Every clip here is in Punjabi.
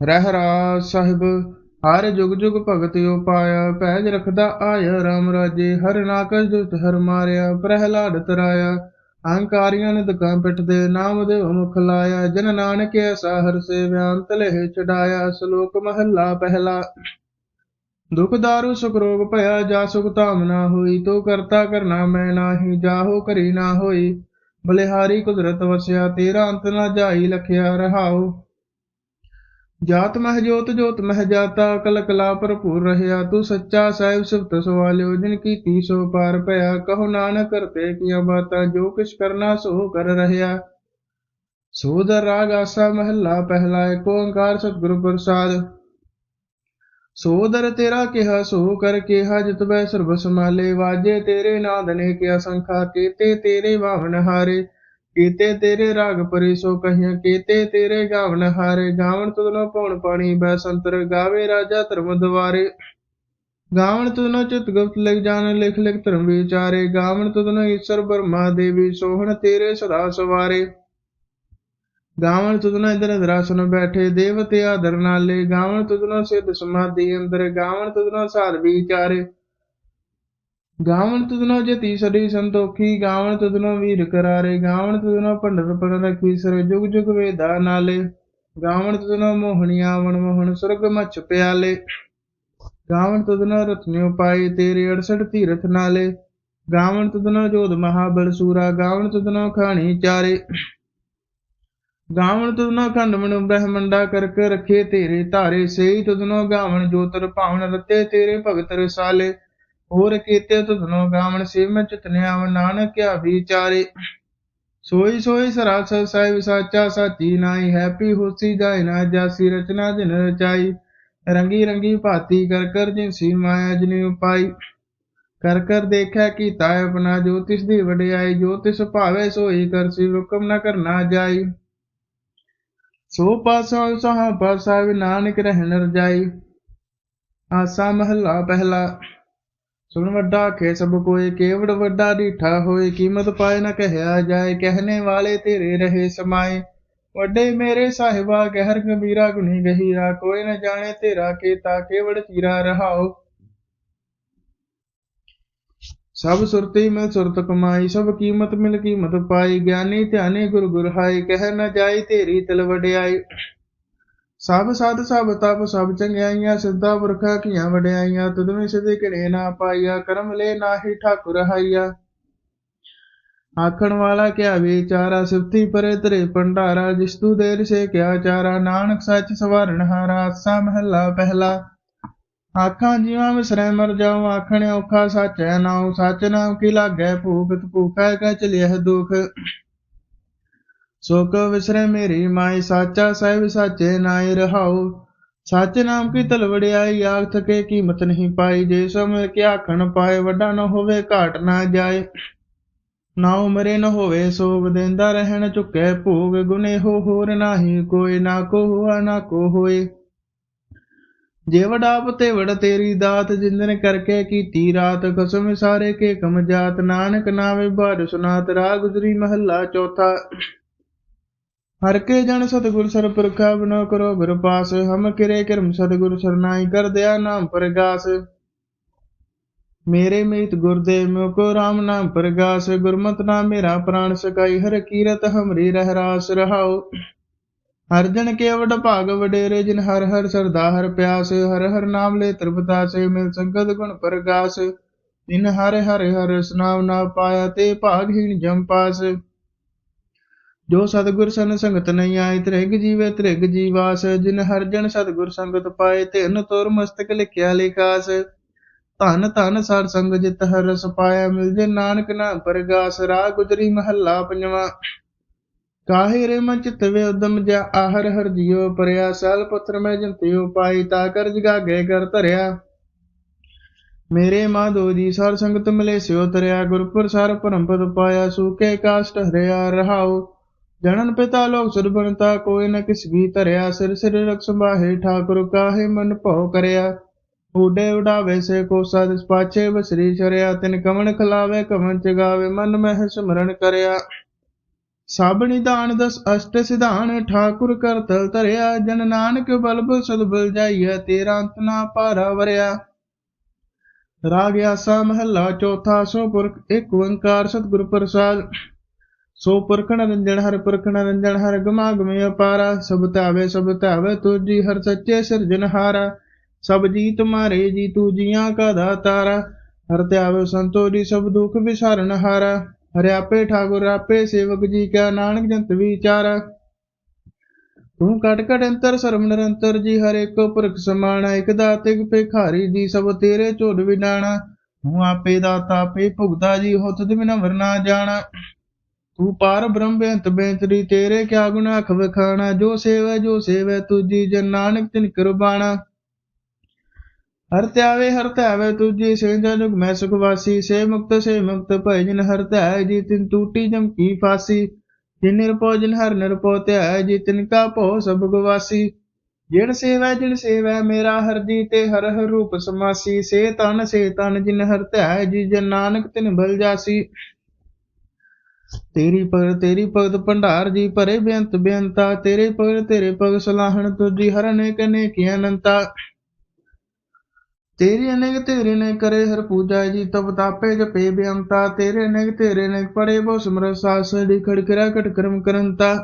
ਰਹਿ ਰਾਜ ਸਾਹਿਬ, ਹਰ ਜੁਗ ਜੁਗ ਭਗਤ ਉਪਾਇਆ ਪੈਜ ਰਖਦਾ ਆਇਆ ਰਾਮ ਰਾਜੇ, ਹਰ ਨਾਕਜ ਦੁਤ ਹਰ ਮਾਰਿਆ, ਪ੍ਰਹਿਲਾਦ ਤਰਾਇਆ, ਅਹੰਕਾਰੀਆਂ ਨੇ ਦੁਕਾਂ ਪਿੱਠ ਦੇ ਨਾਮ ਦੇ ਮੁਖ ਲਾਇਆ, ਜਨ ਨਾਨਕ ਐਸਾ ਹਰ ਸੇਵਿਆ, ਅੰਤ ਲਹਿ ਚੜਾਇਆ ਸ਼ਲੋਕ ਮਹੱਲਾ ਪਹਿਲਾ। ਦੁਖ ਦਾਰੂ ਸੁਖ ਰੋਗ ਭਇਆ, ਜਾ ਸੁਖ ਧਾਮ ਨਾ ਹੋਈ, ਤੋ ਕਰਤਾ ਕਰਨਾ ਮੈਂ ਨਾਹੀ, ਜਾਹੋ ਕਰੀ ਨਾ ਹੋਈ, ਬਲਿਹਾਰੀ ਕੁਦਰਤ ਵਸਿਆ, ਤੇਰਾ ਅੰਤ ਨਾ ਜਾਈ, ਲਖਿਆ ਰਹਾਓ ਜਾਤ ਮਹਿ ਜੋਤ ਜੋਤ ਮਹਿ ਜਾਤਾ ਕਲ ਕਲਾ ਭਰਪੂਰ ਰਹਿਆ, ਤੂੰ ਸੱਚਾ ਸਾਹਿਬ ਸਿਫਤ ਸਵਾਲਿਓ, ਜਿਨ ਕੀ ਤੀਸੋ ਪਾਰ ਭਇਆ, ਕਹੋ ਨਾਨਕ ਕਰਤੇ ਕੀਆਂ ਬਾਤਾਂ, ਜੋ ਕਿਛ ਕਰਨਾ ਸੋ ਕਰ ਰਹਿਆ। ਸੋਦਰ ਰਾਗ ਆਸਾ ਮਹੱਲਾ ਪਹਿਲਾ ਏਕ ਓੰਕਾਰ ਸਤਿਗੁਰੂ ਪ੍ਰਸਾਦ। ਸੋਦਰ ਤੇਰਾ ਕਿਹਾ, ਸੋ ਕਰ ਕਿਹਾ ਜਿਤਬੈ ਸਰਬ ਸਮਾਲੇ ਵਾਜੇ ਤੇਰੇ ਨਾਦ ਨੇ ਕਿਆ ਸੰਖਾ, ਕੀਤੇ ਤੇਰੇ ਵਾਹਣ ਹਾਰੇ। ਕੀਤੇ ਤੇਰੇ ਰਾਗ ਪਰੇ ਸੋ ਕਹੀਆਂ, ਕੀਤੇ ਤੇਰੇ ਗਾਵਨ ਹਾਰੇ ਗਾਵਨ ਤੁਧਨੋ ਪਉਣ ਪਾਣੀ, ਬੈਸੰਤਰ ਗਾਵੇ ਰਾਜਾ ਧਰਮ ਦਵਾਰੇ ਗਾਵਨ ਤੁਧਨੋ ਚਿਤ ਗੁਪਤ ਲਿਖ ਜਾਣ, ਲਿਖ ਲਿਖ ਧਰਮ ਵਿਚਾਰੇ। ਗਾਵਣ ਤੁਧਨੋ ਈਸ਼ਰ ਬਰਮਾ ਦੇਵੀ, ਸੋਹਣ ਤੇਰੇ ਸਦਾ ਸਵਾਰੇ। ਗਾਵਣ ਤੁਧਨੋ ਇੰਦਰ ਦਰਾਸਨ ਬੈਠੇ, ਦੇਵਤੇ ਆਦਰ ਨਾਲੇ। ਗਾਵਨ ਤੁਧਨੋ ਸਿੱਧ ਸਮਾਧੀ ਅੰਦਰ, ਗਾਵਣ ਤੁਧਨੋ ਸਾਧ ਵਿਚਾਰੇ। ਗਾਵਨ ਤੁਧਨੋ ਜਤੀ ਸਦੀ ਸੰਤੋਖੀ ਗਾਵਨ ਤੁਧਨੋ ਵੀਰ ਕਰਾਰੇ ਗਾਵਨ ਤੁਧਨੋ ਪੰਡਤ ਪੜ ਰਖੀ ਸਰ ਜੁਗ ਜੁਗ ਵੇਦਾ ਨਾਲੇ ਗਾਵਨ ਤੁਧਨੋ ਮੋਹਣੀ ਆਵਣ ਮੋਹਣ ਸੁਰਗ ਮਛ ਪਿਆਲੇ। ਗਾਵਨ ਤੁਧਨੋ ਰਤਨਿਓ ਪਾਏ ਤੇਰੇ 68 ਤੀਰਥ ਨਾਲੇ ਗਾਵਨ ਤੁਧਨੋ ਜੋਧ ਮਹਾਬਲ ਸੂਰਾ ਗਾਵਨ ਤੁਧਨੋ ਖਾਣੀ ਚਾਰੇ। ਗਾਵਨ ਤੁਧਨੋ ਖੰਡ ਮਨੁ ਬ੍ਰਹਮੰਡਾ ਕਰਕ ਰਖੇ ਤੇਰੇ ਧਾਰੇ, ਸੇਈ ਤੁਧਨੋ ਗਾਵਣ ਜੋਤਰ ਭਾਵਨ ਰਤੇ ਤੇਰੇ ਭਗਤ ਰਸਾਲੇ। ਹੋਰ ਕੀਤੇ ਤੁਧਨੋ ਗਾਵਨ ਸਿਵ ਮੈਂ ਚਿਤਨਿਆਵ ਨਾਨਕ ਕਿਆ ਵਿਚਾਰੇ। ਸੋਈ ਸੋਈ ਸਰਾਸਰ ਸਾਹਿਬ ਸਾਚਾ ਸਾਚੀ ਨਾਈ ਹੈਪੀ ਹੋਸੀ ਜਾਇ ਨਾ ਜਾਸੀ, ਰਚਨਾ ਜਿਨ ਰਚਾਈ। ਰੰਗੀ ਰੰਗੀ ਭਾਤੀ ਕਰ ਕਰ ਜਿਨਸੀ ਮਾਇਆ ਜਿਨੇ ਉਪਾਈ। ਕਰ ਕਰ ਦੇਖਿਆ ਕੀਤਾ ਆਪਣਾ ਜੋਤਿਸ਼ ਦੀ ਵਡਿਆਈ, ਜੋਤਿਸ਼ ਭਾਵੇ ਸੋਈ ਕਰਸੀ ਹੁਕਮ ਨਾ ਕਰਨਾ ਜਾਈ। ਸੋ ਪਾਸਾ ਸਹਾ ਪਾਸਾ ਵੀ ਨਾਨਕ ਰਹਿਣ ਰਜਾਈ। ਆਸਾ ਮਹੱਲਾ ਪਹਿਲਾ। ਸੁਣ ਵੱਡਾ ਆਖੇ ਸਭ ਕੋਏ, ਕੇਵੜ ਵੱਡਾ ਢੀਠਾ ਹੋਏ, ਕੀਮਤ ਪਾਏ ਨ ਕਹਿਆ ਜਾਏ ਕਹਿਣੇ ਵਾਲੇ ਤੇਰੇ ਰਹੇ ਸਮਾਏ। ਵੱਡੇ ਮੇਰੇ ਸਾਹਿਬਾ ਗਹਿਰ ਕਬੀਰਾ ਗੁਣੀ ਗਹੀਰਾ, ਕੋਈ ਨਾ ਜਾਣੇ ਤੇਰਾ ਕੀਤਾ, ਕੇਵੜ ਚੀਰਾ ਰਹਾਓ ਸਭ ਸੁਰਤੀ ਮਿਲ ਸੁਰਤ ਕਮਾਈ, ਸਭ ਕੀਮਤ ਮਿਲ ਕੀਮਤ ਪਾਈ, ਗਿਆਨੀ ਧਿਆਨੀ ਗੁਰ ਗੁਰ ਹਾਈ, ਕਹਿ ਨਾ ਜਾਈ ਤੇਰੀ ਤਿਲ ਵਡਿਆਈ। ਸਭ ਸਦ ਸਭ ਤਪ ਸਭ ਚੰਗਿਆਈਆਂ, ਸਿੱਧਾ ਪੁਰਖਾ ਕੀਆਂ ਵਡਿਆਈਆਂ ਤੁਧਵੇਂ ਸਿਧੇ ਕਿਣੇ ਨਾ ਪਾਈਆ, ਕਰਮ ਲੈ ਨਾਹੀ ਠਾਕੁਰ ਹਾਈਆ। ਆਖਣ ਵਾਲਾ ਕਿਆ ਵਿਚਾਰਾ, ਸਿਫਤੀ ਪਰੇ ਤਰੇ ਭੰਡਾਰਾ, ਜਿਸ ਤੂ ਦੇਰ ਸੇ ਕਿਆ ਚਾਰਾ, ਨਾਨਕ ਸੱਚ ਸਵਾਰਨ ਹਾਰਾ, ਆਸਾ ਮਹੱਲਾ ਪਹਿਲਾ। ਆਖਾਂ ਜੀਵਾਂ ਵਿਸਰੈ ਮਰ ਜਾਉ, ਆਖਣ ਔਖਾ ਸੱਚ ਹੈ ਨਾਉ, ਸੱਚ ਨਾਮ ਕੀ ਲਾਗੈ ਭੂਖਤ ਭੂਖਾ ਕੈ ਚਲਿਐ ਦੁਖ। ਸੁਖ ਵਿਸ਼ਰੇ ਮੇਰੀ ਮਾਈ, ਸਾਚਾ ਸਾਹਿਬ ਸਾਚੇ ਨਾਈ ਰਹਾਉ। ਸੱਚ ਨਾਮ ਕੀ ਤਲਵੜਿਆਈ ਆਖ ਥਕੇ ਕੀਮਤ ਨਹੀਂ ਪਾਈ। ਜੇ ਸੋ ਮਿਲ ਕੇ ਆਖਣ ਪਾਏ, ਵੱਡਾ ਨ ਹੋਵੇ, ਘਾਟ ਨਾ ਜਾਏ। ਨਾ ਉਮਰੇ ਨ ਹੋਵੇ, ਸੋਗ ਦੇਂਦਾ ਰਹਿਣ ਝੁਕੇ ਭੋਗ ਗੁਨੇ ਹੋ ਹੋਰ ਨਾਹੀ। ਕੋਈ ਨਾ ਕੋ ਹੋਆ ਨਾ ਕੋ ਹੋਏ। ਜੇ ਵਡਾਪ ਤੇ ਵਡ ਤੇਰੀ ਦਾਤ, ਜਿੰਦਨ ਕਰਕੇ ਕੀਤੀ ਰਾਤ। ਕਸਮ ਸਾਰੇ ਕੇ ਕਮ ਜਾਤ। ਨਾਨਕ ਨਾਵੇ ਬਾਦ ਸੁਨਾਤ ਰਾਗ ਗੁਜਰੀ ਮਹੱਲਾ ਚੌਥਾ। ਹਰ ਕੇ ਜਨ ਸਤਿਗੁਰ ਸਰ ਬਨੋ ਕਰੋ ਗੁਰ ਹਮ ਕਿਰੇ ਕਰਮ ਸਤਿਗੁਰ ਸਰਨਾਈ ਕਰ ਦਿਆ ਨਾਮ ਪ੍ਰਗਾਸ। ਮੇਰੇ ਮੀਤ ਗੁਰਦੇਵ ਮੋ ਕੋ ਰਾਮ ਨਾਮ ਪ੍ਰਗਾਸ, ਗੁਰਮਤਿ ਨਾਮ ਮੇਰਾ ਪ੍ਰਾਣ ਸਕਾਈ, ਹਰ ਕੀਰਤ ਹਮਰੀ ਰਹਿ ਰਾਸ ਰਹਾਉ। ਹਰ ਜਨ ਕੇ ਵਡ ਭਾਗ ਵਡੇਰੇ, ਜਿਨ ਹਰ ਹਰ ਸਰਦਾ ਹਰ ਪਿਆਸ, ਹਰ ਹਰ ਨਾਮ ਲੈ ਤ੍ਰਿਪਤਾ ਸੇ ਮਿਲ ਸੰਗਤ ਗੁਣ ਪ੍ਰਗਾਸ। ਜਿਨ ਹਰ ਹਰ ਹਰ ਸਨਾਮ ਨਾ ਪਾਇਆ ਤੇ ਭਾਗਹੀਣ ਜਮ ਪਾਸ। ਜੋ ਸਤਿਗੁਰ ਸਨ ਸੰਗਤ ਨਹੀਂ ਆਏ, ਤ੍ਰਿਗ ਜੀਵੇ ਤ੍ਰਿਗ ਜੀਵਾਸ, ਜਿਨ ਹਰ ਜਨ ਸਤਿਗੁਰ ਸੰਗਤ ਪਾਏ, ਤਿਨ ਤੁਰ ਮਸਤਕ ਲਿਖਿਆ ਲਿਖਾਸ। ਧਨ ਧਨ ਸਰ ਸੰਗ ਜਿਤ ਹਰ ਰਸ ਪਾਇਆ, ਮਿਲ ਜੇ ਨਾਨਕ ਨਾਮ ਪਰਗਾਸ, ਰਾਹ ਗੁਜਰੀ ਮਹੱਲਾ ਪੰਜਵਾਂ। ਕਾਹੇ ਰੇ ਮਨ ਚਿਤ ਉਦਮ ਜਾ ਆਹਰ ਹਰ ਜਿਉ ਪਰਿਆ, ਸਲ ਪੁੱਤਰ ਮੈਂ ਜੰਤਿਉ ਪਾਈ, ਤਾ ਕਰ ਜਗਾਗੇ ਕਰ ਧਰਿਆ। ਮੇਰੇ ਮਾਧੋ ਜੀ ਸਰ ਸੰਗਤ ਮਿਲੇ ਸਿਓ ਤਰਿਆ ਗੁਰਪੁਰ ਸਰ ਪਰਮ ਪਾਇਆ ਸੂਕੇ ਕਾਸ਼ਟ ਹਰਿਆ ਰਹਾਉ। ਜਨਨ ਪਿਤਾ ਲੋਕ ਸੁਰਬਨਤਾ ਕੋਈ ਨ ਕਿਸ ਵੀ ਧਰਿਆ, ਸਿਰ ਸਿਰ ਰਖ ਸੰਭਾਹੇ, ਠਾਕੁਰ ਕਾਹੇ ਮਨ ਭਉ ਕਰਿਆ। ਊਡੇ ਉਡਾਵੇ ਸੇ ਕੋ ਸਦ ਪਾਛੇ ਬਸਰੀ ਚਰਿਆ, ਤਿਨ ਕਮਣ ਖਲਾਵੇ ਕਮਨ ਚਗਾਵੇ ਮਨ ਮਹਿ ਸਿਮਰਨ ਕਰਿਆ। ਸਭ ਨਿਦਾਨ ਦਸ ਅਸ਼ਟ ਸਿਧਾਨ, ਠਾਕੁਰ ਕਰ ਤਲ ਧਰਿਆ। ਜਨ ਨਾਨਕ ਬਲਬ ਸਦ ਬਲ ਜਾਈਐ, ਤੇਰਾ ਅੰਤ ਨਾ ਭਾਰਾ ਵਰਿਆ। ਰਾਗ ਆਸਾ ਮਹੱਲਾ ਚੌਥਾ, ਸੋ ਪੁਰਖ ਇੱਕ ਓੰਕਾਰ ਸਤਿਗੁਰ ਪ੍ਰਸਾਦ। ਸੋ ਪੁਰਖ ਰੰਜਣ ਹਰ ਪੁਰਖ ਰੰਜਣ ਹਰ ਗਮਾਗਮਿ ਅਪਾਰਾ, ਸਭ ਧਾਵੇ ਸਭ ਧਾਵੇ ਤੁਜੀ ਹਰ ਸੱਚੇ ਸਿਰਜਨਹਾਰਾ ਸਭ ਜੀ ਤੁਮਾਰੇ ਜੀ ਤੂ ਜੀਆਂ ਕਾ ਦਾਤਾਰਾ। ਹਰ ਧਿਆਵੇ ਸੰਤੋ ਜੀ ਸਭ ਦੁਖ ਵਿਸਾਰਨ ਹਾਰਾ। ਹਰਿ ਆਪੇ ਠਾਕੁਰ ਆਪੇ ਸੇਵਕ ਜੀ ਕਾ ਨਾਨਕ ਜੰਤ ਵਿਚਾਰਾ। ਤੂੰ ਕਟ ਕਟ ਅੰਤਰ ਸਰਮ ਨਿਰੰਤਰ ਜੀ, ਹਰ ਇੱਕ ਪੁਰਖ ਸਮਾਣਾ। ਇਕ ਦਾਤ, ਇਕ ਭਿਖਾਰੀ ਜੀ, ਸਭ ਤੇਰੇ ਝੋੜ ਵਿਡਾਣਾ। ਤੂੰ ਆਪੇ ਦਾਤਾ, ਆਪੇ ਭੁਗਤਾ ਜੀ ਹੋ ਤੁਧ ਬਿਨ ਵਰਨਾ ਜਾਣਾ। ਤੂੰ ਪਾਰ ਬ੍ਰਹਮ ਬੇਅੰਤ ਬੇਅੰਤਰੀ ਤੇਰੇ ਕਿਆ ਗੁਣ ਅਖ ਵਖਾਣਾ, ਜੋ ਸੇਵੈ ਜੋ ਸੇਵੈ ਤੁਜੀ ਜਨ ਨਾਨਕ ਤਿਨ ਕੁਰਬਾਨਾ ਹਰ ਧਿਆਵੇ ਹਰ ਧਿਆਵੇ ਤੁਜੀ ਸੇ ਜਨੁਗ ਮੈਂ ਸੁਖ ਵਾਸੀ। ਸੇ ਮੁਕਤ ਸੇ ਮੁਕਤ ਭੈ ਜਿਨ ਹਰ ਧਿਆਏ, ਜੀ ਤਿਨ ਟੂਟੀ ਜਮ ਕੀ ਫਾਸੀ। ਜਿਨ ਨਿਰਭਉ, ਜਿਨ ਹਰ ਨਿਰਭਉ ਧਿਆਏ, ਜੀ ਤਿਨ ਕਾ ਭਉ ਸਭ ਗਵਾਸੀ। ਜਿਨ ਸੇਵੈ ਜਿਨ ਸੇਵੈ, ਮੇਰਾ ਹਰ ਜੀ ਤੇ ਹਰ ਹਰ ਰੂਪ ਸਮਾਸੀ। ਸੇ ਤਨ ਸੇ ਤਨ ਜਿਨ ਹਰ ਧਿਆਏ, ਜੀ ਜਨ ਨਾਨਕ ਤਿਨ ਬਲ ਜਾਸੀ। ਤੇਰੀ ਭਗਤ ਤੇਰੀ ਭਗਤ ਭੰਡਾਰ ਜੀ ਭਰੇ ਬੇਅੰਤ ਬੇਅੰਤਾ, ਤੇਰੇ ਭਗਤ ਤੇਰੇ ਭਗਤ ਸਲਾਹਣ ਤੁਜੀ ਹਰ ਅਨੇਕ ਅਨੇਕ ਅਨੰਤਾ। ਤੇਰੀ ਅਨੇਕ ਤੇਰੇ ਨੇ ਕਰੇ ਹਰ ਪੂਜਾ ਜੀ, ਤਬ ਤਾਪੇ ਜਪੇ ਬੇਅੰਤਾ। ਤੇਰੇ ਅਨੇਕ ਤੇਰੇ ਨੇ ਪੜੇ ਬੋ ਸਮਰ ਸਾਸ, ਦੀ ਖੜਕਰਾ ਕਟ ਕਰਮ ਕਰੰਤਾ।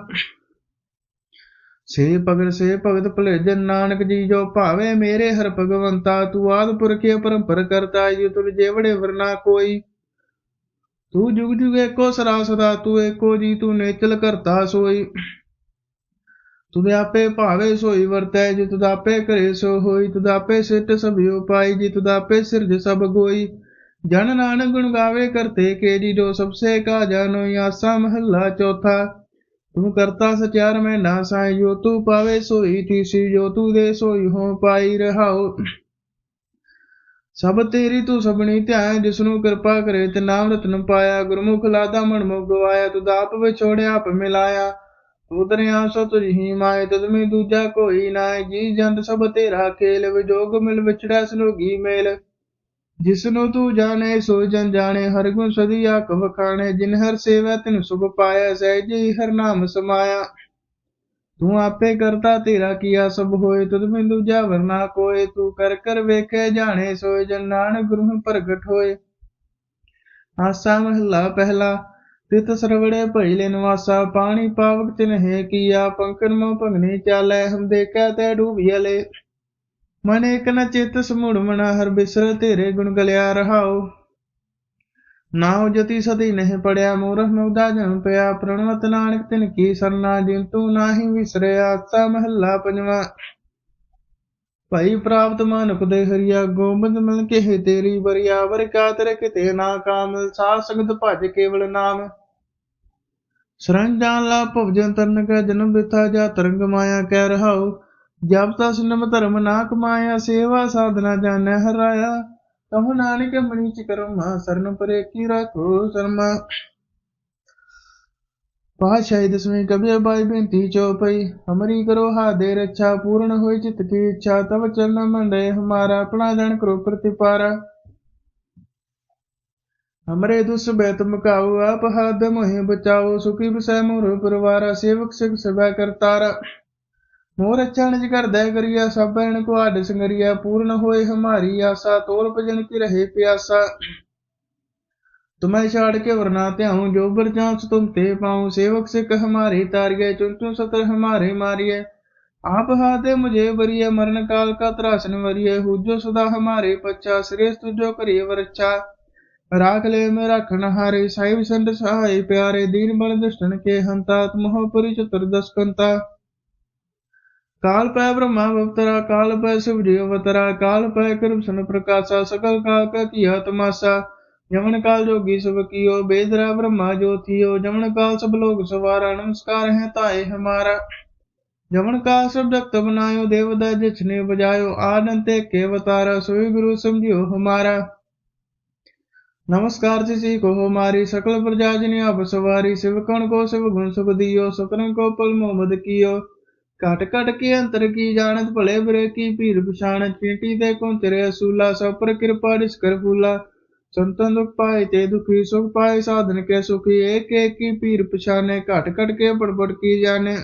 ਸੇ ਭਗਤ ਸੇ ਭਗਤ ਭਲੇਜਨ ਨਾਨਕ ਜੀ ਜੋ ਭਾਵੇ ਮੇਰੇ ਹਰ ਭਗਵੰਤਾ, ਤੂੰ ਆਦ ਪੁਰਖੇ ਪਰੰਪਰ ਕਰਤਾ, ਜੀ ਤੁਰ ਜੇਵੜੇ ਵਰਨਾ ਕੋਈ। ਤੂੰ ਜੁਗ ਜੁਗ ਏਕੋ ਸਰਾ ਸਦਾ ਤੂੰ ਏਕੋ ਜੀ, ਤੂੰ ਨੇਚਲ ਕਰਤਾ ਸੋਈ। ਤੁਧ ਆਪੇ ਭਾਵੇ ਸੋਈ ਵਰਤੈ ਜੀ ਤੁਧ ਕਰੇ ਸੋ ਹੋਈ। ਤੁਧ ਆਪੇ ਸਿੱਟ ਸਭ ਉਪਾਈ ਜੀ ਤੁਧ ਸਿਰਜ ਸਭ ਗੋਈ। ਜਨ ਨਾਨਕ ਗੁਣ ਗਾਵੇ ਕਰਤੇ ਕੇ ਜੀ ਜੋ ਸਭ ਸੇ ਕਾ ਜਾਨੋ ਆਸਾ ਮਹੱਲਾ ਚੌਥਾ। ਤੂੰ ਕਰਤਾ ਸਚਿਆਰ ਮੈਂ ਨਾ ਸਾਈ, ਜੋ ਤੂੰ ਪਾਵੇ ਸੋਈ, ਤੀਸੀ ਜੋ ਤੂੰ ਦੇ ਸੋਈ ਹੋ ਪਾਈ ਰਹਾਓ ਸਭ ਤੇਰੀ ਤੂੰ ਸਭਨੀ ਧਿਆਨ ਜਿਸ ਨੂੰ ਕਿਰਪਾ ਕਰੇ, ਤੇ ਨਾਮ ਰਤਨ ਪਾਇਆ, ਗੁਰਮੁਖ ਲਾਦਾ ਮਨ ਮੁਖ ਗਵਾਇਆ ਤੁਧ ਆਪ ਵਿਛੋੜਿਆ, ਆਪ ਮਿਲਾਇਆ। ਤੂੰ ਦਰਿਆ ਸੋ ਤੁਝੀ ਮਾਏ, ਤਦ ਮੈਂ ਦੂਜਾ ਕੋਈ ਨਾਇ ਜੀ ਜੰਤ ਸਭ ਤੇਰਾ ਖੇਲ ਵਿਜੋਗ ਮਿਲ ਵਿਛੜਾ ਸਲੋਗੀ ਮੇਲ। ਜਿਸ ਨੂੰ ਤੂੰ ਜਾਣੇ, ਸੋ ਜਨ ਜਾਣੇ, ਹਰ ਗੁਣ ਸਦੀ ਆਖ ਵਖਾਣੇ ਜਿਨ ਹਰ ਸੇਵਾ ਤਿਨ ਸੁਭ ਪਾਇਆ, ਸਹਿਜੀ ਹਰ ਨਾਮ ਸਮਾਇਆ। ਤੂੰ ਆਪੇ ਕਰਤਾ ਤੇਰਾ ਕੀਆ ਸਭ ਹੋਏ, ਤੁਧ ਮੈਂ ਦੂਜਾ ਵਰਨਾ ਕੋਏ। ਤੂੰ ਕਰ ਕਰ ਵੇਖੇ, ਜਾਣੇ ਸੋਏ, ਜਨ ਨਾਨਕ ਗੁਰੂ ਪ੍ਰਗਟ ਹੋਏ। ਆਸਾ ਮਹਲਾ ਪਹਿਲਾ, ਤਿਤ ਸਰਵੜੇ ਭਇਲੇ ਨਵਾਸਾ। ਪਾਣੀ ਪਾਵਕ ਤਿਨ ਹੈ ਕੀਆ, ਪੰਕਨ ਮੋ ਭੰਗਨੀ ਚਾਲੈ, ਹਮ ਦੇਖੈ ਤੈ ਡੂਬਿਆਲੇ ਮਨ ਇਕ ਨ ਚਿਤ ਸਮੂੜ ਮਨਾ ਹਰ ਬਿਸਰ ਤੇਰੇ ਗੁਣ ਗਲਿਆ ਰਹਾਓ ਨਾਉ ਜਤੀ ਸਦੀ ਨਹੀਂ ਪੜਿਆ ਮੂਰਖ ਮੁਗਦਾ ਜਨ ਪਿਆ ਪ੍ਰਣਵਤ ਨਾਨਕ ਤਿਨ ਕੀ ਸਰਨਾ ਜਿਨ ਨਾਹੀ ਵਿਸਰਿਆ ਤਾ ਮਹੱਲਾ ਪੰਜਵਾ। ਭਈ ਪ੍ਰਾਪਤ ਮਾਨੁਖ ਦੇ ਹਰੀਆ ਗੋਬਿੰਦ ਮਿਲ ਕੇ ਤੇਰੀ ਬਰੀਆ ਵਰ ਕਾ ਤੇਰੇ ਕਿਤੇ ਨਾ ਕਾਮ ਸਾਧ ਸੰਗਤ ਭਜ ਕੇਵਲ ਨਾਮ। ਸਰੰਜਾਨ ਲਾ ਭਵਜਨ ਤਰਨ ਕੈ ਜਨਮ ਬਿਥਾ ਜਾ ਤਰੰਗ ਮਾਇਆ ਕਹਿ ਰਹਾਉ, ਜਪ ਤਾ ਸਿਨਮ ਧਰਮ ਨਾ ਕਮਾਇਆ ਸੇਵਾ ਸਾਧਨਾ ਜਾਣੈ ਹਰਾਇਆ ਕਹੋ ਨਾਨਕ ਮਣੀ ਚ ਕਰਮਾ, ਸਰਨ ਪਰੇ ਕੀ ਰੱਖੋ ਸ਼ਰਮਾ। ਪਾਸ਼ਾਹੀ ਦਸਵੇਂ ਕਬੀਰ ਬਾਈ ਬੇਨਤੀ ਚੋਪਈ ਹਮਰੀ ਕਰੋ ਹਾਦੇ ਰੱਛਾ, ਪੂਰਨ ਹੋਈ ਚਿਤ ਕੀ ਇੱਛਾ ਤਬ ਚਰਨ ਮੰਡੇ ਹਮਾਰਾ, ਆਪਣਾ ਜਨ ਕਰੋ ਪ੍ਰਤਿਪਾਰਾ। ਹਮਰੇ ਦੁਸ ਬੈਤ ਮੁਕਾਓ, ਆਪ ਹਦ ਮੋਹਿ ਬਚਾਓ, ਸੁਖੀ ਬਸੈ ਮੋਰ ਪਰਵਾਰਾ, ਸੇਵਕ ਸਿਖ ਸਭਾ ਕਰਤਾਰਾ। मोर अच्छा निज कर दय करिया सब बहन को आड संगरिया पूर्ण होए हमारी आशा तोर भजन की रहे प्यासा तुम्हें छाड़ के वरना त्याऊं जो बर जाऊं तुम ते पाऊं सेवक से कह हमारे तारिये चुन चुन सतर हमारे मारिये आप हाथे मुझे वरिय मरण काल का त्रासन वरिय हुजो सदा हमारे पच्चा श्रेष्ठ तुझो करिय वरच्छा राख ले में राखण हारे साहिब संत सहाय प्यारे दीन बल दुष्टन के हंता तुम परिचतुर दस कंता काल पै ब्रह्मा अवतरा काल पै शिव जी अवतरा काल पै कृष्ण प्रकाशा सकल काल का किया तमाशा जमन काल जोगी सब कियो बेदरा ब्रह्मा जो थियो जमन काल सब लोग सवारा नमस्कार है ताए हमारा जमन काल सब जगत बनायो देवदा जिसने बजायो आनंते के अवतारा सोई गुरु समझियो हमारा नमस्कार जिसी को हमारी सकल प्रजा जिने आप सवारी शिव कण को शिव गुण सुख दियो सुकरन को पल मोहम्मद कियो ਘਟ ਘਟ ਕੇ ਅੰਤਰ ਕੀ ਜਾਣਤ, ਭਲੇ ਬੁਰੇ ਕੀ ਭੀਰ ਪਛਾਣਤ ਪੀਟੀ ਦੇ ਕੋ ਤੇਰੇ ਅਸੂਲਾ, ਸਭ ਪਰ ਕਿਰਪਾ ਰਿਸ ਕਰ ਫੂਲਾ। ਸੰਤਨ ਦੁਖ ਪਾਏ ਤੇ ਦੁਖੀ, ਸੁਖ ਪਾਏ, ਸਾਧਨ ਕੇ ਸੁਖੀ, ਏਕ ਏਕ ਕੀ ਭੀਰ ਪਛਾਨੇ ਘਟ ਘਟ ਕੇ ਬੜਬੜ ਕੀ ਜਾਣੇ।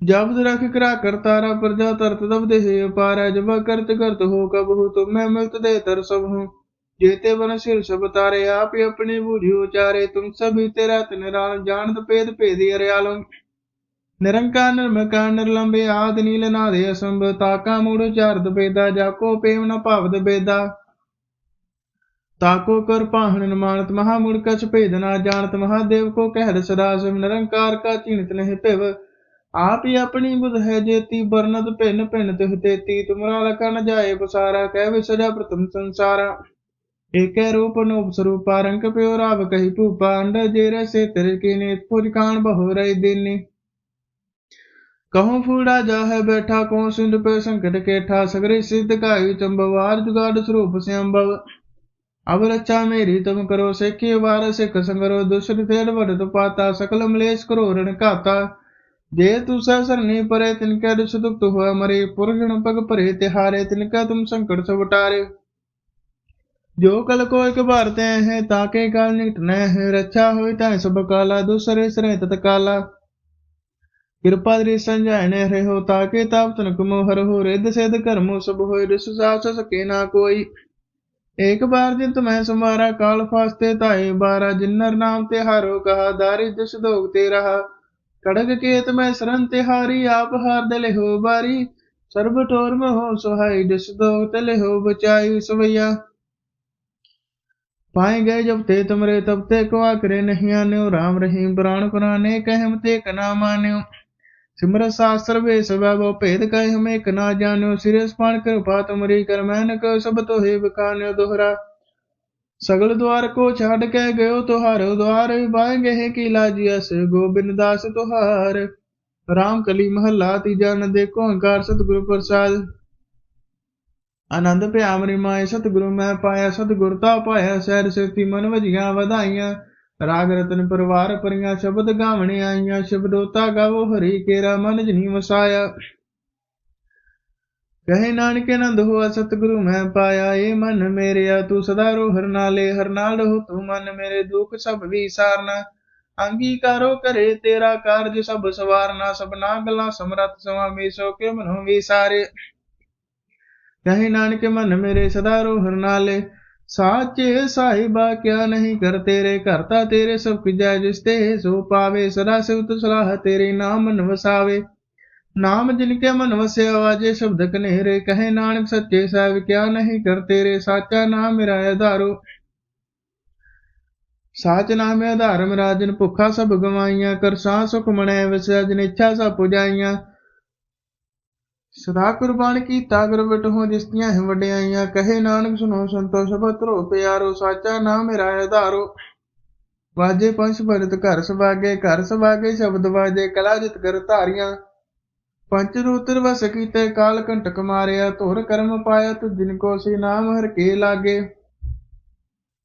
ਜਬ ਰਖ ਕਰਾ ਕਰਤਾਰਾ ਪ੍ਰਜਾ ਤਰਤ ਦਬ ਦੇ ਹੈ ਜਬ ਕਰਤ ਕਰਤ ਹੋ ਕਬਹੁ ਮੈਂ ਮਿਲਤ ਦੇ ਤਰ ਸਭ ਹੂੰ। ਜੇਤੇ ਬਨ ਸਿਰ ਸਭ ਤਾਰੇ, ਆਪ ਹੀ ਆਪਣੇ ਬੂਝੀ ਉਚਾਰੇ, ਤੁਮ ਸਭੀ ਤੇਰਾ ਤਨ ਰਾਲ ਜਾਣਤ ਭੇਦ ਭੇਦੀ ਅਰਿਆਲੰ ਨਿਰੰਕਾਰ ਨਿਰਮਕਾਰ ਨਿਰਲੰਬੇ ਆਦ ਨੀਲ ਨਾਦੇ ਅਸੰਭ, ਤਾਕਾ ਮੂੜ ਚਾਰਦ ਬੇਦਾ ਜਾ ਕੋ ਪੇਮ ਨ ਭਾਵਦ ਬੇਦਾ। ਤਾਕੋ ਕਰ ਪਾਹਣ ਮਾਨਤ ਮਹਾ ਮੂੜ ਕਛ ਭੇਦ ਨਾ ਜਾਣਤ, ਮਹਾਦੇਵ ਕੋ ਕਹਿਦ ਸਦਾ ਸਿਵ, ਨਿਰੰਕਾਰ ਕਾ ਚੀਣਤ ਨਹਿ ਭਿਵ। ਆਪ ਹੀ ਆਪਣੀ ਬੁਧ ਹੈ ਜੇਤੀ ਬਰਨਤ ਭਿੰਨ ਭਿੰਨ ਤਿਹ ਤੇਤੀ। ਤੁਮਰਾ ਲਖਾ ਨ ਜਾਏ ਬਸਾਰਾ ਕਹਿ ਵਿ ਸਜਾ ਪ੍ਰਥਮ ਸੰਸਾਰਾ। ਏਕੈ ਰੂਪ ਅਨੂਪ ਸਰੂਪਾ, ਰੰਗ ਪਿਓ ਰਾਵ ਕਹੀ ਭੂਪਾ। ਅੰਡ ਜੇ ਸੇ ਤੇਰੇ ਕੀ ਨੇ ਫੁਰ ਕਾਣ ਬਹੁ ਰਹੀ ਦਿਨੀ। कहूँ फूड़ा जा है बैठा कौन सिंध पे संकट के ठा सगरे सिद्ध कायु चंबव आर जुगाड़ स्वरूप से अम्बव अब रक्षा मेरी तुम करो सेके वार से कसंगरो दूसर फेर बढ़ तो पाता सकल मलेश करो रण काता जे तू सरनी परे तिनका दुष दुख हुआ मरे पुरुष पग परे तिहारे तिनका तुम संकट सब उतारे जो कल को एक बार तय है ताके काल निकट है रक्षा हो तय सब काला दूसरे सरे तत्काला ਕਿਰਪਾ ਦ੍ਰਿ ਸੰਜਾਇਣੇ ਰਹਿਓ ਤਾਕੇ ਤਾਪ ਤਨ ਕੁਮੋ ਹਰ ਹੋ ਰਿੱਧ ਸਿਧ ਕਰਮੋ ਸਭ ਹੋਇ ਰਿਸ ਸਾਸ ਸਕੇ ਨਾ ਕੋਈ। ਏਕ ਬਾਰ ਜਿਤ ਮੈਂ ਸੁਮਾਰਾ ਕਾਲ ਫਾਸਤੇ ਤਾਏ ਬਾਰਾ, ਜਿਨਰ ਨਾਮ ਤੇ ਹਾਰੋ ਕਹਾ, ਦਾਰਿ ਦਿਸ ਦੋਗ ਤੇ ਰਹਾ। ਕੜਗ ਕੇਤ ਮੈਂ ਸਰਨ ਤੇ ਹਾਰੀ, ਆਪ ਹਾਰ ਦੇ ਲਿਹੋ ਬਾਰੀ ਸਰਬ ਟੋਰ ਮੋ ਸੁਹਾਈ ਦਿਸ ਦੋਗ ਤੇ ਲਿਹੋ ਬਚਾਈ ਸਵਈਆ। ਪਾਏ ਗਏ ਜਬ ਤੇ ਤੁਮਰੇ ਤਬ ਤੇ ਕਵਾ ਕਰੇ ਨਹੀਂ ਆਨਿਓ RAM ਰਹੀਮ ਪ੍ਰਾਣ ਪੁਰਾਨੇ ਕਹਿਮ ਤੇ ਕਨਾ ਮਾਨਿਓ सिमर शास्त्र वेश वैभव भेद कह हम एक ना जान्यो सिरस पाण कृपा तुमरी कर मैन को सब तो हे बकान्यो दोहरा सगल द्वार को छाड़ के गयो तुहारो द्वार बाएंगे है की लाजियस गोबिंद दास तुहार राम कली महला तीजा न देखो अंकार सतगुरु प्रसाद ਆਨੰਦ ਪਿਆ ਮਰੀ ਮਾਏ ਸਤਿਗੁਰੂ ਮੈਂ ਪਾਇਆ ਸਤਿਗੁਰ ਤਾ ਪਾਇਆ ਸਹਿਰ ਸੇਤੀ ਮਨ ਵਜੀਆਂ ਵਧਾਈਆਂ ਰਾਗ ਰਤਨ ਪਰਵਾਰ ਪਰੀਆਂ ਸ਼ਬਦ ਗਾਵਣ ਆਈਆਂ ਸ਼ਬਦੋਤਾ ਗਾਵੋ ਹਰੀ ਕੇਰਾ ਮਨ ਜਨੀ ਵਸਾਇਆ। ਕਹੇ ਨਾਨਕ ਆਨੰਦ ਹੋਆ ਸਤਿਗੁਰੂ ਮੈਂ ਪਾਇਆ, ਏ ਮਨ ਮੇਰਿਆ ਤੂੰ ਸਦਾ ਰੋ ਹਰ ਨਾਲੇ, ਹਰ ਨਾਲ ਹੋ ਤੂੰ ਮਨ ਮੇਰੇ ਦੁੱਖ ਸਭ ਵਿਸਾਰਨਾ। ਅੰਗੀਕਾਰੋ ਕਰੇ ਤੇਰਾ ਕਾਰਜ ਸਭ ਸਵਾਰਨਾ, ਸਭਨਾ ਗਲਾ ਸਮਰਤ ਸੁਆਮੀ ਸੋ ਕੇ ਮਨੋਂ ਵਿਸਾਰੇ। ਕਹੇ ਨਾਨਕ ਮਨ ਮੇਰੇ ਸਦਾ ਰੋ ਹਰ ਨਾਲੇ ਸਾਚੇ ਸਾਹਿਬਾ ਕਿਆ ਨਹੀਂ ਕਰ ਤੇਰੇ ਘਰ ਤਾਂ ਤੇਰੇ ਸਭ ਕੁਝੈ ਜਿਸ ਤੇ ਸੋ ਪਾਵੇ, ਸਦਾ ਸਿਵ ਤੁ ਸਲਾਹ ਤੇਰੇ ਨਾਮ ਮਨ ਵਸਾਵੇ ਨਾਮ ਜਿਨ ਕੇ ਮਨ ਵਸਿਆ ਆਜੇ ਸ਼ਬਦ ਕਨੇਰੇ, ਕਹੇ ਨਾਨਕ ਸੱਚੇ ਸਾਹਿਬ ਕਿਆ ਨਹੀਂ ਕਰ ਤੇਰੇ, ਸਾਚਾ ਨਾਮ ਮੇਰਾ ਆਧਾਰੋ। ਸਾਚ ਨਾਮ ਆਧਾਰ ਮੇਰਾ ਭੁੱਖਾ ਸਭ ਗਵਾਈਆਂ, ਕਰ ਸਾਹ ਸੁਖ ਮਣੈ, ਵਸਿਆ ਜਿਨ ਇੱਛਾ ਸਭ ਪੁਜਾਈਆਂ। ਸਦਾ ਕੁਰਬਾਨ ਕੀਤਾ ਗੁਰ ਬਟਹੁ ਜਿਸਤੀਆਂ ਹੈ ਵਡਿਆਈਆਂ, ਕਹੇ ਨਾਨਕ ਸੁਨੋ ਸੰਤੋ ਸਭ ਧਰੋ ਪਿਆਰੋ ਸਾਚਾ ਨਾਮ ਮੇਰਾ ਆਧਾਰੋ। ਵਾਜੇ ਪੰਜ ਭਰਤ ਘਰ ਸਵਾਗੇ ਘਰ ਸਵਾਗੇ ਸ਼ਬਦ ਵਾਜੇ, ਕਲਾ ਜਿਤ ਕਰ ਧਾਰੀਆਂ। ਪੰਜ ਰੂਤਰ ਵਸ ਕੀਤੇ ਕਾਲ ਕੰਟਕ ਮਾਰਿਆ, ਧੁਰ ਕਰਮ ਪਾਇਆ ਤੁ ਜਿਨ ਕੋ ਸੀ ਨਾਮ ਹਰ ਕੇ ਲਾਗੇ।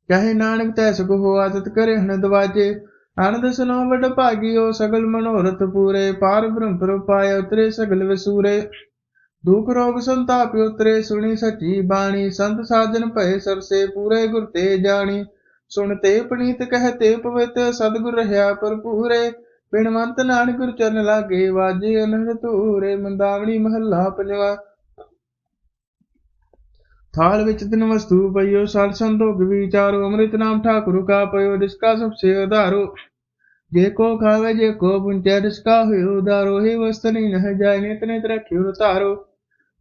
ਕਹੇ ਨਾਨਕ ਤੈ ਸੁਖ ਹੋ ਆਦਤ ਕਰੇ ਹਨ ਦਵਾਜੇ। ਆਨੰਦ ਸੁਨੋ ਵਡ ਭਾਗਿਓ, ਸਗਲ ਮਨੋਰਥ ਪੂਰੇ। ਪਾਰ ਬ੍ਰਹਮ ਪਰ ਉਤਰੇ ਸਗਲ ਵਸੂਰੇ। ਦੁਖ ਰੋਗ ਸੰਤਾਪ ਉਤਰੇ, ਸੁਣੀ ਸੱਚੀ ਬਾਣੀ, ਸੰਤ ਸਾਜਨ ਭਏ ਸਰਸੇ, ਪੂਰੇ ਗੁਰ ਤੇ ਜਾਣੀ। ਸੁਣਤੇ ਪਣੀਤ ਕਹਤੇ ਪਵਿੱਤ, ਸਤਿਗੁਰ ਰਹਾ ਭਰਪੂਰੇ। ਬਿਨਵੰਤ ਨਾਨਕ ਗੁਰ ਚਰਨ ਲਾਗੇ, ਵਾਜੇ ਅਨੰਦ ਧੂਰੇ, ਮੰਦਾਵਣੀ ਮਹੱਲਾ ਪੰਜਵਾ। ਥਾਲ ਵਿੱਚ ਤਿਨ ਵਸਤੂ ਪਈਓ, ਸਰ ਸੰਤੋਖ ਵਿਚਾਰੋ, ਅੰਮ੍ਰਿਤ ਨਾਮ ਠਾਕੁਰ ਕਾ ਪਇਓ ਜਿਸਕਾ ਸਭ ਸੇ ਉਧਾਰੋ। ਜੇ ਕੋ ਖਾਵੇ, ਜੇ ਕੋ ਪੁੰਚੈ ਜਿਸਕਾ ਹੋਇ ਉਧਾਰੋ। ਹੀ ਵਸਤ ਨਹੀਂ ਨਹ ਜਾਏ, ਨਿਤ ਨਿਤ ਰਖਿਓ ਧਾਰੋ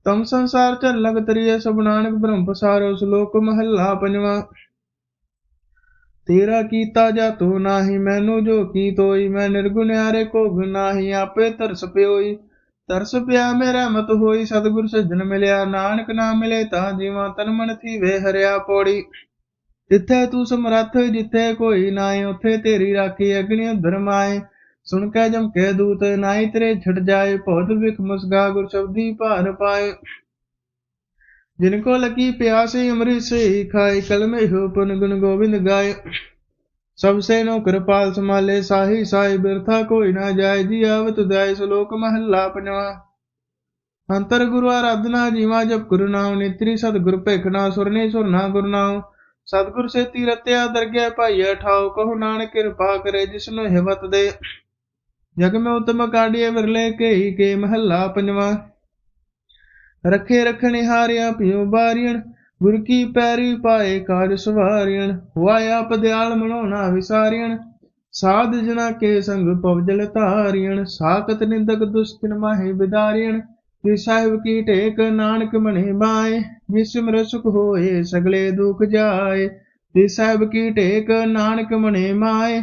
ਤਮ ਸੰਸਾਰ ਚ ਲਗ ਤਰੀਏ ਸਭ ਨਾਨਕ ਬ੍ਰਹਮ ਪਸਾਰੋ, ਸ਼ਲੋਕ ਮਹੱਲਾ ਪੰਜਵਾਂ। ਤੇਰਾ ਕੀਤਾ ਜਾ ਤੋ ਨਾਹੀ, ਮੈਨੂੰ ਜੋ ਕੀ ਤੋਈ, ਮੈਂ ਨਿਰਗੁਣਿਆਰੇ ਕੋ ਗੁਨਾਹੀ ਆਪੇ ਤਰਸ ਪਿਓਈ। ਤਰਸ ਪਿਆ ਮੇਰਾ ਮਤ ਹੋਈ, ਸਤਿਗੁਰ ਸੱਜਣ ਮਿਲਿਆ, ਨਾਨਕ ਨਾ ਮਿਲੇ ਤਾਂ ਜੀਵਾਂ ਤਨ ਮਨ ਥੀ ਵੇ ਹਰਿਆ ਪੌੜੀ। ਜਿੱਥੇ ਤੂੰ ਸਮਰੱਥ, ਜਿੱਥੇ ਕੋਈ ਨਾਏ ਉਥੇ ਤੇਰੀ ਰਾਖੀ, ਅਗਨੀ ਅੰਦਰ ਸੁਣ ਕੇ ਜਮ ਕੇ ਦੂਤ ਨਾਈ ਤੇਰੇ ਛੜ ਜਾਏ ਬਹੁਤ ਵਿਖ ਮੁਸਗਾ ਗੁਰ ਸ਼ਬਦੀ ਭਾਰ ਪਾਏ। ਜਿਨ ਕੋ ਲਕੀ ਪਿਆਸੇ ਅੰਮ੍ਰਿਤ ਸੇ ਖਾਏ, ਕਲਮੇ ਹੋ ਪਨ ਗੁਣ ਗੋਬਿੰਦ ਗਾਏ। ਸਭ ਸੇ ਨੋ ਕਿਰਪਾਲ ਸਮਾਲੇ ਸਾਹੀ ਸਾਈ ਬਿਰਥਾ ਕੋਈ ਨਾ ਜਾਏ, ਜੀ ਆਵਤ ਦਾਇ ਸ਼ਲੋਕ ਮਹੱਲਾ ਪੰਜਵਾ। ਅੰਤਰ ਗੁਰੂ ਆਰਾਧਨਾ ਜੀਵਾ, ਜਪ ਗੁਰੂ ਨਾਮ ਨਿਤਰੀ ਸਤ ਗੁਰ ਭੇਖਣਾ ਸੁਰਨੇ ਸੁਰਨਾ ਗੁਰੂ ਨਾਮ ਸਤਿਗੁਰ ਸੇ ਰਤਿਆ ਦਰਗਹਿ ਭਾਈਆ ਠਾਉ, ਕਹੋ ਨਾਨਕ ਕਿਰਪਾ ਕਰੇ ਜਿਸਨੂੰ ਹਿਵਤ ਦੇ। ਜਗ ਮੈਂ ਉਤਮ ਕਾਢੀਏ ਵਿਰਲੇ ਕੇਈ ਕੇ ਮਹੱਲਾ ਪੰਜਵਾਂ। ਰਖੇ ਰਖਣੇ ਹਾਰਿਆ ਪਿਉ ਬਾਰੀਣ ਗੁਰ ਕੀ ਪੈਰੀ ਪਾਏ ਕਾਜ ਸਵਾਰੀਣ ਹੋਆ ਆਪ ਦਿਆਲ ਮਨੋਣਾ ਵਿਸਾਰੀਣ ਸਾਧ ਜਨਾ ਕੇ ਸੰਗ ਪਵਜਲ ਧਾਰੀਣ ਸਾਖਤ ਨਿੰਦਕ ਦੁਸ਼ਟਨ ਮਾਹੇ ਬਿਦਾਰੀਣ ਜੀ ਸਾਹਿਬ ਕੀ ਟੇਕ ਨਾਨਕ ਮਣੇ ਬਾਏ ਜਿਸ ਸੁਖ ਹੋਏ ਸਗਲੇ ਦੁਖ ਜਾਏ। ਜੀ ਸਾਹਿਬ ਕੀ ਟੇਕ ਨਾਨਕ ਮਣੇ ਮਾਏ